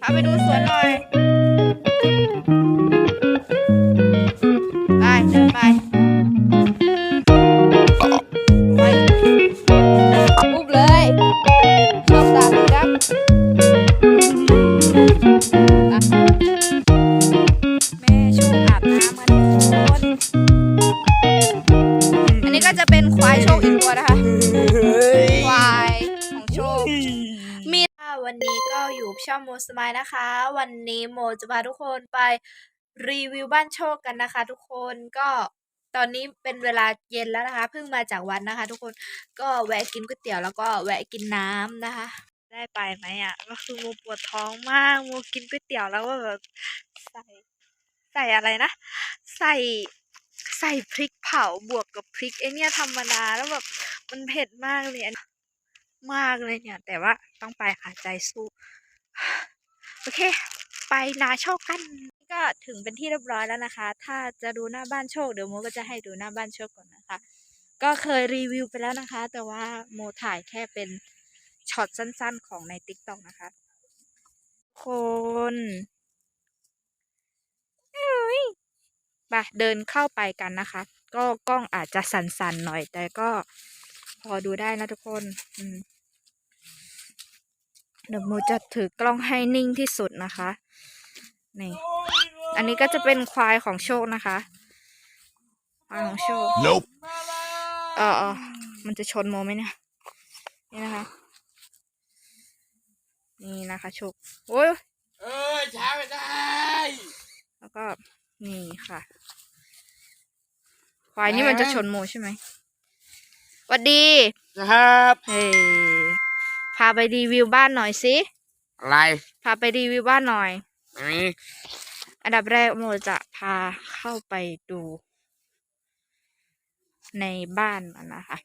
พาไปดูสวนหน่อย ช่องโมสมายนะคะ วันนี้โมจะพาทุกคนไปรีวิวบ้านโชคกันนะคะ ทุกคนก็ตอนนี้เป็นเวลาเย็นแล้วนะคะเพิ่งมาจากวัดนะคะ ทุกคนก็แวะกินก๋วยเตี๋ยวแล้วก็แวะกินน้ำนะคะ ได้ไปไหมอะก็คือโมปวดท้องมากโมกินก๋วยเตี๋ยวแล้วก็แบบใส่ใส่อะไรนะ ใส่ใส่พริกเผาบวกกับพริกไอเนี่ยธรรมดาแล้วแบบมันเผ็ดมากเลยมากเลยเนี่ย แต่ว่าต้องไปค่ะใจสู้ โอเค ไปนาโชคกัน ก็ถึงเป็นที่เรียบร้อยแล้วนะคะ ถ้าจะดูหน้าบ้านโชคเดี๋ยวโมก็จะให้ดูหน้าบ้านโชคก่อนนะคะ ก็เคยรีวิวไปแล้วนะคะ แต่ว่าโมถ่ายแค่เป็นช็อตสั้น ๆ ของในติ๊กต็อกนะคะคนเอ้ยไปเดินเข้าไปกันนะคะ ก็กล้องอาจจะสั่นๆหน่อย แต่ก็พอดูได้นะทุกคน อืม เดี๋ยวโมจะถือกล้องให้นิ่งที่สุดนะคะ นี่ อันนี้ก็จะเป็นควายของโชคนะคะ ควายของโชค Nope. เออเออมันจะชนโมไหมเนี่ย นี่นะคะ นี่นะคะโชค โอ้ยเอ้ยช้าไม่ได้ แล้วก็นี่ค่ะ ควายนี่มันจะชนโมใช่ไหมหวัดดี นะครับ เฮ้ย พาไปรีวิวบ้านหน่อยสิ อะไรพาไปรีวิวบ้านหน่อย ไม่มีอันดับแรกโมจะพาเข้าไปดู ในบ้านมันนะคะ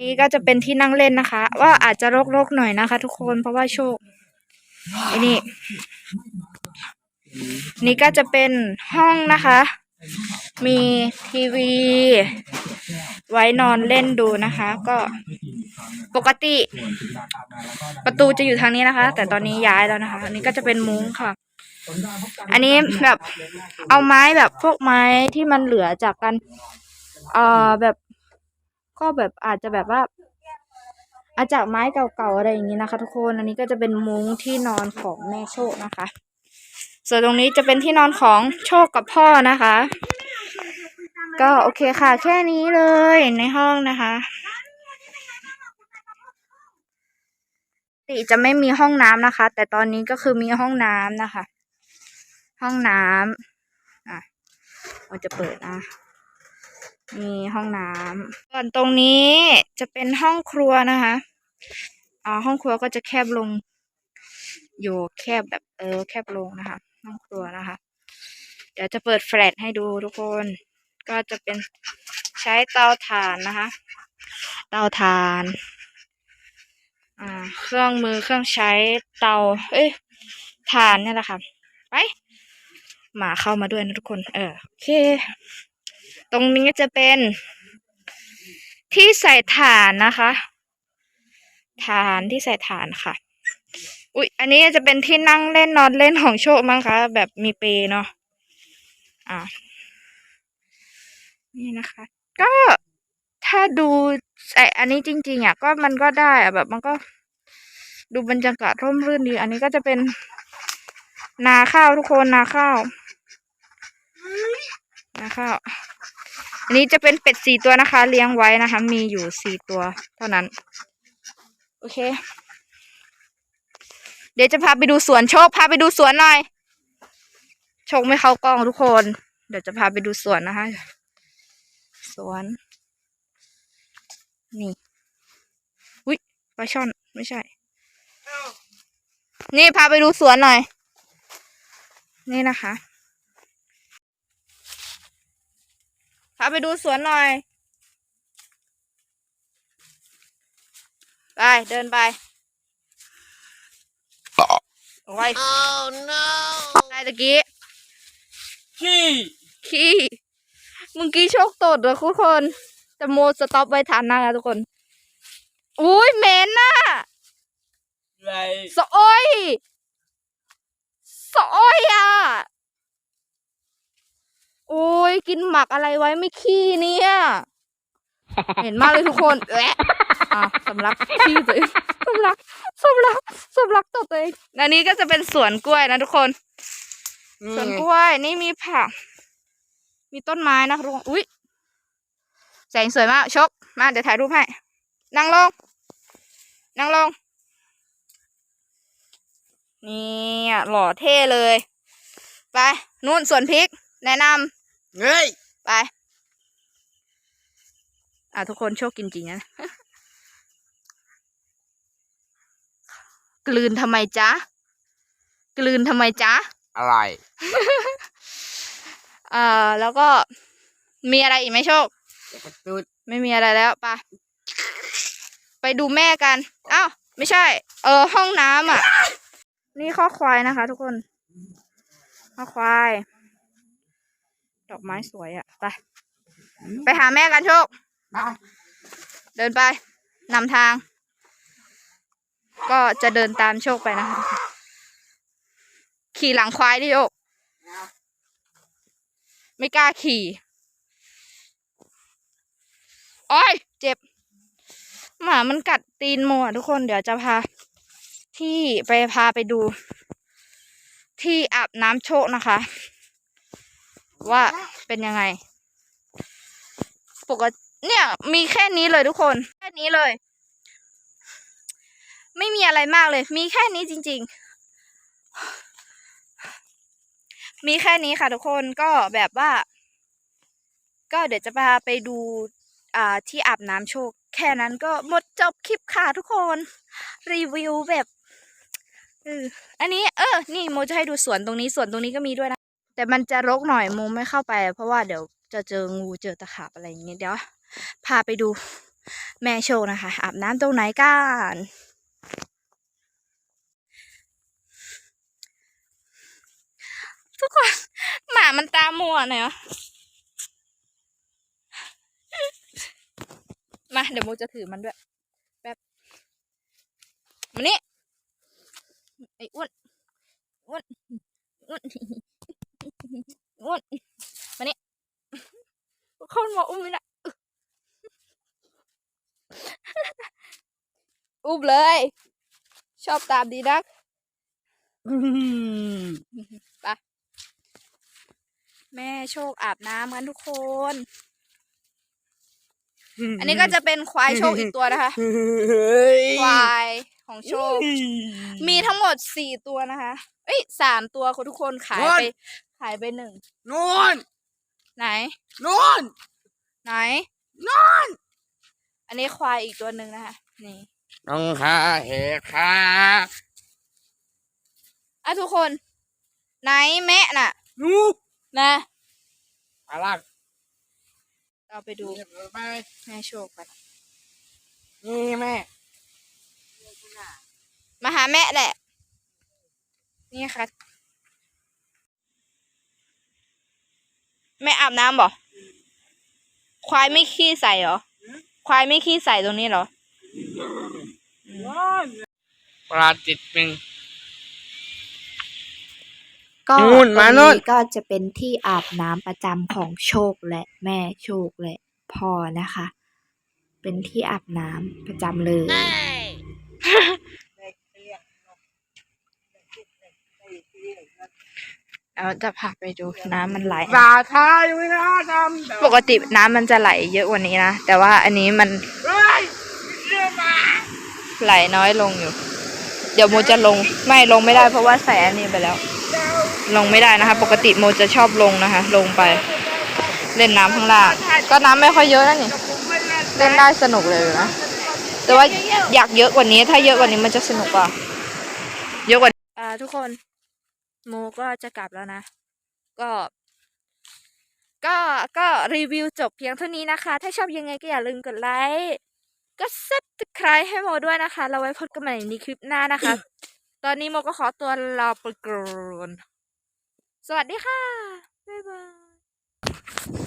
นี่ก็จะเป็นที่นั่งเล่นนะคะ ว่าอาจจะรกๆหน่อยนะคะ ทุกคนเพราะว่าโชคไอ้นี่ นี่ก็จะเป็นห้องนะคะ มีทีวี ไว้นอนเล่นดูนะคะ ก็ปกติ ประตูจะอยู่ทางนี้นะคะ แต่ตอนนี้ย้ายแล้วนะคะอันนี้ก็จะเป็นมุ้งค่ะ อันนี้แบบเอาไม้แบบพวกไม้ที่มันเหลือจากกันเอ่อแบบก็แบบอาจจะแบบว่าอาจจากไม้เก่าๆอะไรอย่างนี้นะคะ ทุกคน อันนี้ก็จะเป็นมุ้งที่นอนของแม่โชคนะคะ ส่วนตรงนี้จะเป็นที่นอนของโชคกับพ่อนะคะ ก็โอเคค่ะ แค่นี้เลยในห้องนะคะติจะไม่มีห้องน้ำนะคะ แต่ตอนนี้ก็คือมีห้องน้ำนะคะ ห้องน้ำอะเราจะเปิดนะมีห้องน้ำส่วนตรงนี้จะเป็นห้องครัวนะคะอ่าห้องครัวก็จะแคบลง อยู่แคบแบบเออแคบลงนะคะ ห้องครัวนะคะ เดี๋ยวจะเปิดแฟลชให้ดูทุกคน ก็จะเป็นใช้เตาถ่านนะคะ เตาถ่านเครื่องมือเครื่องใช้เตา เอ้ยถ่านเนี่ยแหละค่ะ ไป หมาเข้ามาด้วยนะทุกคน เออโอเค ตรงนี้จะเป็น ที่ใส่ถ่านนะคะ ถ่านที่ใส่ถ่านค่ะ อุ๊ย อันนี้จะเป็นที่นั่งเล่นนอนเล่นของโชคมั้งคะ แบบมีเปเนาะ อ่า นี่นะคะ ก็ถ้าดูไออันนี้จริง ๆอะก็มันก็ได้อะแบบมันก็ ดูบรรยากาศร่มรื่นดี อันนี้ก็จะเป็น นาข้าวทุกคนนาข้าวนาข้าวอันนี้จะเป็นเป็ดสี่ตัวนะคะ เลี้ยงไว้นะคะ มีอยู่สี่ตัว เท่านั้น โอเค เดี๋ยวจะพาไปดูสวนโชค พาไปดูสวนหน่อย โชคไม่เข้ากล้องทุกคน เดี๋ยวจะพาไปดูสวนนะคะ สวน นี่ อุ้ยปลาช่อน ไม่ใช่ นี่พาไปดูสวนหน่อย นี่นะคะ พาไปดูสวนหน่อย ไป เดินไป โอ้ย Oh no ไงตะกี้ ขี้ขี้ เมื่อกี้โชคตดเลยทุกคน แต่โมสต็อปไว้ทันนะคะทุกคน อุ้ยเหม็นน่ะอะไรสะอ้อยสะอ้อยอะ โอ้ยกินหมักอะไรไว้ไม่ขี้เนี่ย เห็นมากเลยทุกคนแอะอะสำลักขี้ตัวเองสำลักสำลักสำลักตัวตัวเองอันนี้ก็จะเป็นสวนกล้วยนะทุกคน สวนกล้วยนี่มีผัก มีต้นไม้นะทุกคนอุ้ยแสงสวยมากชกมาเดี๋ยวถ่ายรูปให้นั่งลงนั่งลงนี่อะหล่อเท่เลย ไปนู่นสวนพริก แนะนเฮ้ยำไปอะทุกคนโชคกินจริงนะ กลืนทำไมจ๊ะ กลืนทำไมจ๊ะ อะไร เอ่อ แล้วก็มีอะไรอีกไหมโชคกระตุ้นไม่มีอะไรแล้วไปะไปดูแม่กันอ้าวไม่ใช่ เออ ห้องน้ำอะ นี่ข้อควายนะคะ ทุกคน ข้อควาย ดอกไม้สวยอะ ไป ไปหาแม่กันโชคมาเดินไปนำทาง ก็จะเดินตามโชคไปนะคะ ขี่หลังควายดิโชคไม่กล้าขี่โอ้ยเจ็บ หมามันกัดตีนโมอะทุกคนเดี๋ยวจะพา ที่ไปพาไปดู ที่อาบน้ำโชคนะคะ ว่าเป็นยังไง ปกติเนี่ย มีแค่นี้เลยทุกคน แค่นี้เลย ไม่มีอะไรมากเลย มีแค่นี้จริง ๆ มีแค่นี้ค่ะทุกคนก็แบบว่า ก็เดี๋ยวจะพาไปดูอ่าที่อาบน้ำโชค แค่นั้นก็หมดจบคลิปค่ะทุกคน รีวิวแบบอออันนี้เออ นี่โมจะให้ดูสวนตรงนี้สวนตรงนี้ก็มีด้วยนะ แต่มันจะรกหน่อยโมไม่เข้าไป เพราะว่าเดี๋ยวจะเจองูเจอตะขาบอะไรอย่างเงี้ยเดี๋ยว พาไปดูแม่โชคนะคะ อาบน้ำตรงไหนกัน ทุกคน หมามันตามัวหน่อยวะมา เดี๋ยวโมจะถือมันด้วยแบบมานี่ไอ้อ้วนอ้วนอ้วนอ้วนมานี่เข้ามาอุ้มไม่ได้อุ้มเลย ชอบตามดีนัก แม่โชคอาบน้ำกันทุกคน อันนี้ก็จะเป็นควายโชคอีกตัวนะคะเฮ้ยควายของโชค มีทั้งหมดสี่ตัวนะคะ เอ้ยสามตัวคุณทุกคนขายไป ขายไปหนึ่งนู่น ไหนนู่น ไหนนอนอันนี้ควายอีกตัวหนึ่งนะคะ นี่น้องขาเหขาอะทุกคน ไหนแม่น่ะ นู่ นนะอะไรเราไปดูไปแม่โชคกันนี่แม่ มาหาแม่แหละ นี่ค่ะแม่อาบน้ำบ่ควายไม่ขี้ใส่เหรอ ควายไม่ขี้ใส่ตรงนี้เหรอปลาติดปิง ก็นู่นตรมางนู่นก็จะเป็นที่อาบน้ำประจำของโชคและแม่โชคและพ่อนะคะ เป็นที่อาบน้ำประจำเลย เราจะพาไปดูน้ำมันไหล สาทายไม่น่าทำปกติน้ำมันจะไหลเยอะกว่านี้นะ แต่ว่าอันนี้มันเฮ้ยเชื่อมาไหลน้อยลงอยู่ เดี๋ยวโมจะลง ไม่ลงไม่ได้เพราะว่าใส่อันนี้ไปแล้ว ลงไม่ได้นะคะ ปกติโมจะชอบลงนะคะ ลงไป เล่นน้ำข้างล่าง ก็น้ำไม่ค่อยเยอะนะนี่ เล่นได้สนุกเลยอยู่นะ แต่ว่าอยากเยอะกว่านี้ ถ้าเยอะกว่านี้มันจะสนุกกว่า เยอะกว่าอ่าทุกคน โมก็จะกลับแล้วนะ ก็ ก็ก็รีวิวจบเพียงเท่านี้นะคะ ถ้าชอบยังไงก็อย่าลืมกดไลค์ก็ซับสไครให้โมด้วยนะคะ เราไว้พบกันใหม่ในคลิปหน้านะคะ ตอนนี้โมก็ขอตัวลาไปก่อน สวัสดีค่ะ บ๊ายบาย